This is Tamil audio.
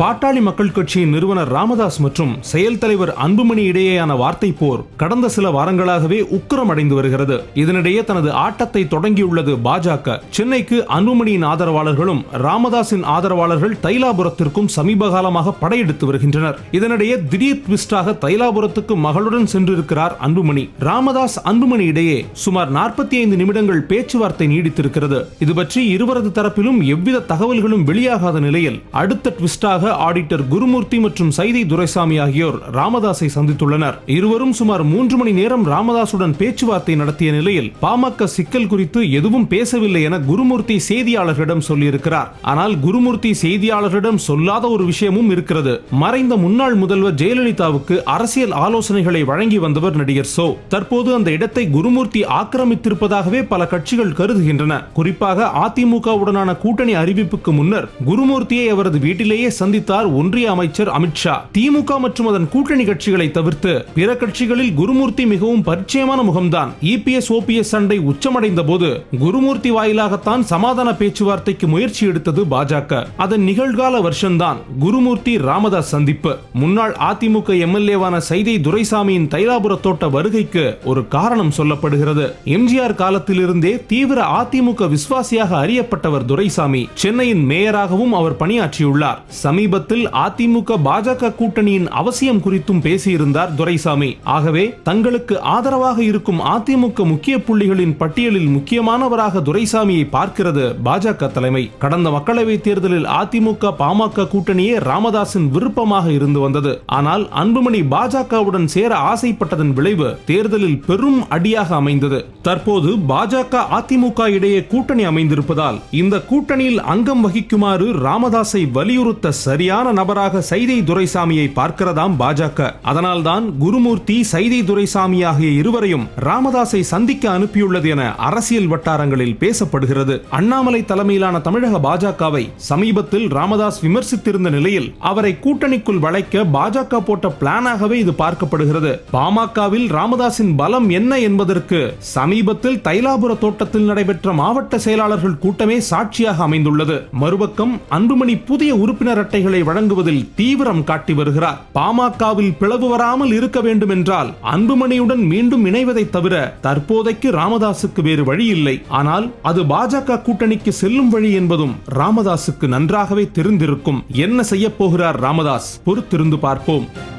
பாட்டாளி மக்கள் கட்சியின் நிறுவனர் ராமதாஸ் மற்றும் செயல் தலைவர் அன்புமணி இடையேயான வார்த்தை போர் கடந்த சில வாரங்களாகவே உக்கிரமடைந்து வருகிறது. இதனிடையே தனது ஆட்டத்தை தொடங்கியுள்ளது பாஜக. சென்னைக்கு அன்புமணியின் ஆதரவாளர்களும் ராமதாஸின் ஆதரவாளர்கள் தைலாபுரத்திற்கும் சமீப காலமாக படையெடுத்து வருகின்றனர். இதனிடையே திடீர் ட்விஸ்டாக தைலாபுரத்துக்கு மகளுடன் சென்றிருக்கிறார் அன்புமணி. ராமதாஸ் அன்புமணி இடையே சுமார் நாற்பத்தி ஐந்து நிமிடங்கள் பேச்சுவார்த்தை நீடித்திருக்கிறது. இது பற்றி இருவரது தரப்பிலும் எவ்வித தகவல்களும் வெளியாகாத நிலையில் அடுத்த ட்விஸ்டாக ஆடிட்டர் குருமூர்த்தி மற்றும் சைதை துரைசாமி ஆகியோர் ராமதாஸை சந்தித்துள்ளனர். இருவரும் சுமார் மூன்று மணி நேரம் ராமதாசுடன் பேச்சுவார்த்தை நடத்திய நிலையில் பாமக சிக்கல் குறித்து எதுவும் பேசவில்லை என குருமூர்த்தி செய்தியாளர்களிடம் சொல்லியிருக்கிறார். ஆனால் குருமூர்த்தி செய்தியாளர்களிடம் சொல்லாத ஒரு விஷயமும் இருக்கிறது. மறைந்த முன்னாள் முதல்வர் ஜெயலலிதாவுக்கு அரசியல் ஆலோசனைகளை வழங்கி வந்தவர் நடிகர் சோ. தற்போது அந்த இடத்தை குருமூர்த்தி ஆக்கிரமித்திருப்பதாகவே பல கட்சிகள் கருதுகின்றன. குறிப்பாக அதிமுகவுடனான கூட்டணி அறிவிப்புக்கு முன்னர் குருமூர்த்தியை அவரது வீட்டிலேயே சந்தி சந்தித்தார் ஒன்றிய அமைச்சர் அமித்ஷா திமுக மற்றும் அதன் கூட்டணி கட்சிகளை தவிர்த்து பிற கட்சிகளில் குருமூர்த்தி மிகவும் பரிச்சயமான முகம்தான். இபிஎஸ் ஓபிஎஸ் சண்டை உச்சமடைந்த போது குருமூர்த்தி வாயிலாகத்தான் சமாதான பேச்சுவார்த்தைக்கு முயற்சி எடுத்தது பாஜக. அதன் நிகழ்கால வருஷம்தான் குருமூர்த்தி ராமதாஸ் சந்திப்பு. முன்னாள் அதிமுக எம்எல்ஏவான சைதை துரைசாமியின் தைலாபுர தோட்ட வருகைக்கு ஒரு காரணம் சொல்லப்படுகிறது. எம்ஜிஆர் காலத்திலிருந்தே தீவிர அதிமுக விசுவாசியாக அறியப்பட்டவர் துரைசாமி. சென்னையின் மேயராகவும் அவர் பணியாற்றியுள்ளார். சமீப சமீபத்தில் அதிமுக பாஜக கூட்டணியின் அவசியம் குறித்தும் பேசியிருந்தார் துரைசாமி. ஆகவே தங்களுக்கு ஆதரவாக இருக்கும் அதிமுக முக்கிய புள்ளிகளின் பட்டியலில் முக்கியமானவராக துரைசாமியை பார்க்கிறது பாஜக தலைமை. கடந்த மக்களவைத் தேர்தலில் அதிமுக பாமக கூட்டணியே ராமதாசின் விருப்பமாக இருந்து வந்தது. ஆனால் அன்புமணி பாஜகவுடன் சேர ஆசைப்பட்டதன் விளைவு தேர்தலில் பெரும் அடியாக அமைந்தது. தற்போது பாஜக அதிமுக இடையே கூட்டணி அமைந்திருப்பதால் இந்த கூட்டணியில் அங்கம் வகிக்குமாறு ராமதாஸை வலியுறுத்த சரியான நபராக சைதை துரைசாமியை பார்க்கிறதாம் பாஜக. அதனால்தான் குருமூர்த்தி சைதை துரைசாமி ஆகிய இருவரையும் ராமதாஸை சந்திக்க அனுப்பியுள்ளது என அரசியல் வட்டாரங்களில் பேசப்படுகிறது. அண்ணாமலை தலைமையிலான தமிழக பாஜகவை சமீபத்தில் ராமதாஸ் விமர்சித்திருந்த நிலையில் அவரை கூட்டணிக்குள் வளைக்க பாஜக போட்ட பிளானாகவே இது பார்க்கப்படுகிறது. பாமகவில் ராமதாஸின் பலம் என்ன என்பதற்கு சமீபத்தில் தைலாபுர தோட்டத்தில் நடைபெற்ற மாவட்ட செயலாளர்கள் கூட்டமே சாட்சியாக அமைந்துள்ளது. மறுபக்கம் அன்புமணி புதிய உறுப்பினர் அட்டைகள் வழங்குவதில் தீவிரம் காட்டி வருகிறார். பாமகவில் பிளவு வராமல் இருக்க வேண்டும் என்றால் அன்புமணியுடன் மீண்டும் இணைவதை தவிர தற்போதைக்கு ராமதாசுக்கு வேறு வழி இல்லை ஆனால் அது பாஜக கூட்டணிக்கு செல்லும் வழி என்பதும் ராமதாசுக்கு நன்றாகவே தெரிந்திருக்கும். என்ன செய்ய போகிறார் ராமதாஸ்? பொறுத்திருந்து பார்ப்போம்.